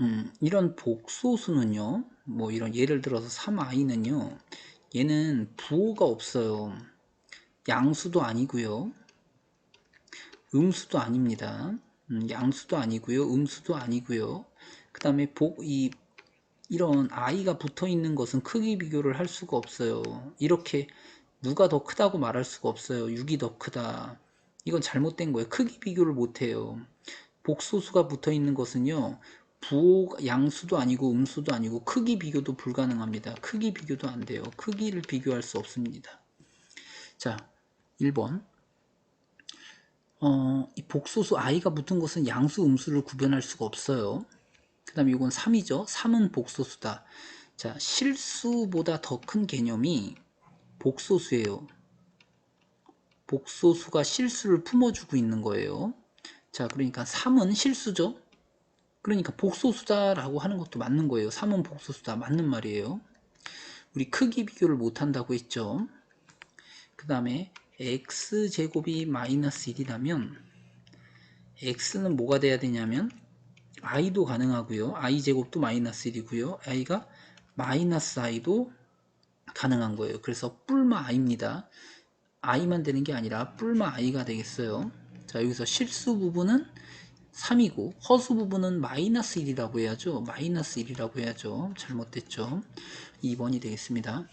음, 이런 복소수는요, 뭐 이런 예를 들어서 3i는요, 얘는 부호가 없어요. 양수도 아니고요. 음수도 아닙니다. 음, 양수도 아니고요. 음수도 아니고요. 그 다음에 복, 이, 이런 i가 붙어 있는 것은 크기 비교를 할 수가 없어요. 이렇게 누가 더 크다고 말할 수가 없어요. 6이 더 크다. 이건 잘못된 거예요. 크기 비교를 못 해요. 복소수가 붙어 있는 것은요. 부호 양수도 아니고 음수도 아니고 크기 비교도 불가능합니다. 크기 비교도 안 돼요. 크기를 비교할 수 없습니다. 자, 1번. 어, 이 복소수 i가 붙은 것은 양수, 음수를 구별할 수가 없어요. 그 다음에 이건 3이죠. 3은 복소수다. 자, 실수보다 더 큰 개념이 복소수예요. 복소수가 실수를 품어주고 있는 거예요. 자, 그러니까 3은 실수죠. 그러니까 복소수다라고 하는 것도 맞는 거예요. 3은 복소수다. 맞는 말이에요. 우리 크기 비교를 못한다고 했죠. 그 다음에 x제곱이 마이너스 1이라면 x는 뭐가 돼야 되냐면 i도 가능하고요. i제곱도 마이너스 1이고요. i가 마이너스 i도 가능한 거예요. 그래서 뿔마 i입니다. i만 되는 게 아니라 뿔마 i가 되겠어요. 자 여기서 실수 부분은 3이고 허수 부분은 마이너스 1이라고 해야죠. 마이너스 1이라고 해야죠. 잘못됐죠. 2번이 되겠습니다.